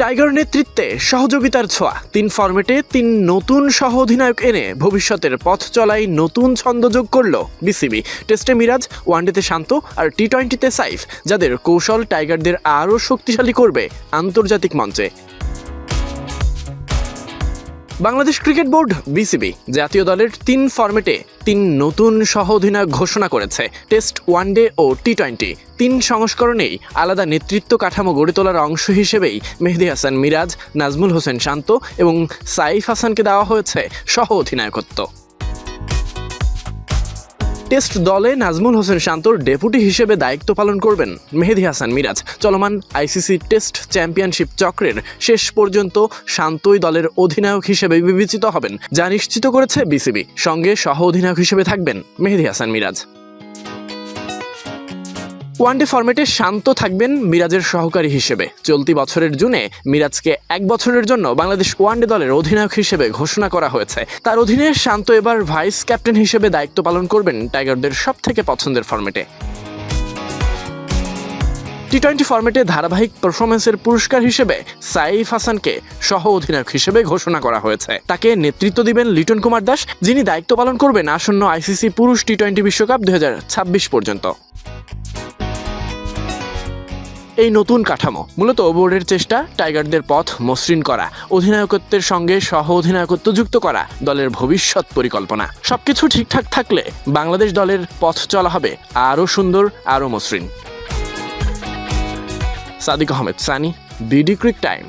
Tiger নেতৃত্বে সহযোগিতার ছোঁয়া। তিন ফর্মেটে তিন নতুন সহ অধিনায়ক এনে ভবিষ্যতের পথ চলাই নতুন ছন্দ যোগ করল বিসিবি। টেস্টে মিরাজ, ওয়ানডেতে শান্ত আর টি টোয়েন্টিতে সাইফ, যাদের কৌশল টাইগারদের আরও শক্তিশালী করবে আন্তর্জাতিক মঞ্চে। বাংলাদেশ ক্রিকেট বোর্ড, বিসিবি, জাতীয় দলের তিন ফর্মেটে তিন নতুন সহ অধিনায়ক ঘোষণা করেছে। টেস্ট ওয়ানডে ও টি টোয়েন্টি তিন সংস্করণেই আলাদা নেতৃত্ব কাঠামো গড়ে তোলার অংশ হিসেবেই মেহেদি হাসান মিরাজ, নাজমুল হোসেন শান্ত এবং সাইফ হাসানকে দেওয়া হয়েছে সহ অধিনায়কত্ব টেস্ট দলে নাজমুল হোসেন শান্তর ডেপুটি হিসেবে দায়িত্ব পালন করবেন মেহেদি হাসান মিরাজ। চলমান আইসিসি টেস্ট চ্যাম্পিয়নশিপ চক্রের শেষ পর্যন্ত শান্তই দলের অধিনায়ক হিসেবে বিবেচিত হবেন, যা নিশ্চিত করেছে বিসিবি। সঙ্গে সহ অধিনায়ক হিসেবে থাকবেন মেহেদি হাসান মিরাজ। ওয়ানডে ফরম্যাটে শান্ত থাকবেন মিরাজের সহকারী হিসেবে। চলতি বছরের জুনে মিরাজকে এক বছরের জন্য বাংলাদেশ ওয়ানডে দলের অধিনায়ক হিসেবে ঘোষণা করা হয়েছে। তার অধীনে শান্ত এবার ভাইস ক্যাপ্টেন হিসেবে দায়িত্ব পালন করবেন টাইগারদের সব থেকে পছন্দের ফরম্যাটে। টি টোয়েন্টি ফরম্যাটে ধারাবাহিক পারফরমেন্সের পুরস্কার হিসেবে সাইফ হাসানকে সহ অধিনায়ক হিসেবে ঘোষণা করা হয়েছে। তাকে নেতৃত্ব দিবেন লিটন কুমার দাস, যিনি দায়িত্ব পালন করবেন আসন্ন আইসিসি পুরুষ টি টোয়েন্টি বিশ্বকাপ দু হাজার ছাব্বিশ পর্যন্ত। এই নতুন কাঠামো। মূলত বোর্ডের চেষ্টা, টাইগারদের পথ মসৃণ করা, অধিনায়কত্বের সঙ্গে সহ অধিনায়কত্ব যুক্ত করা দলের ভবিষ্যৎ পরিকল্পনা। সবকিছু ঠিকঠাক থাকলে বাংলাদেশ দলের পথ চলা হবে আরও সুন্দর, আরও মসৃণ। Sadiq Ahmed, Sunny, BD cric time.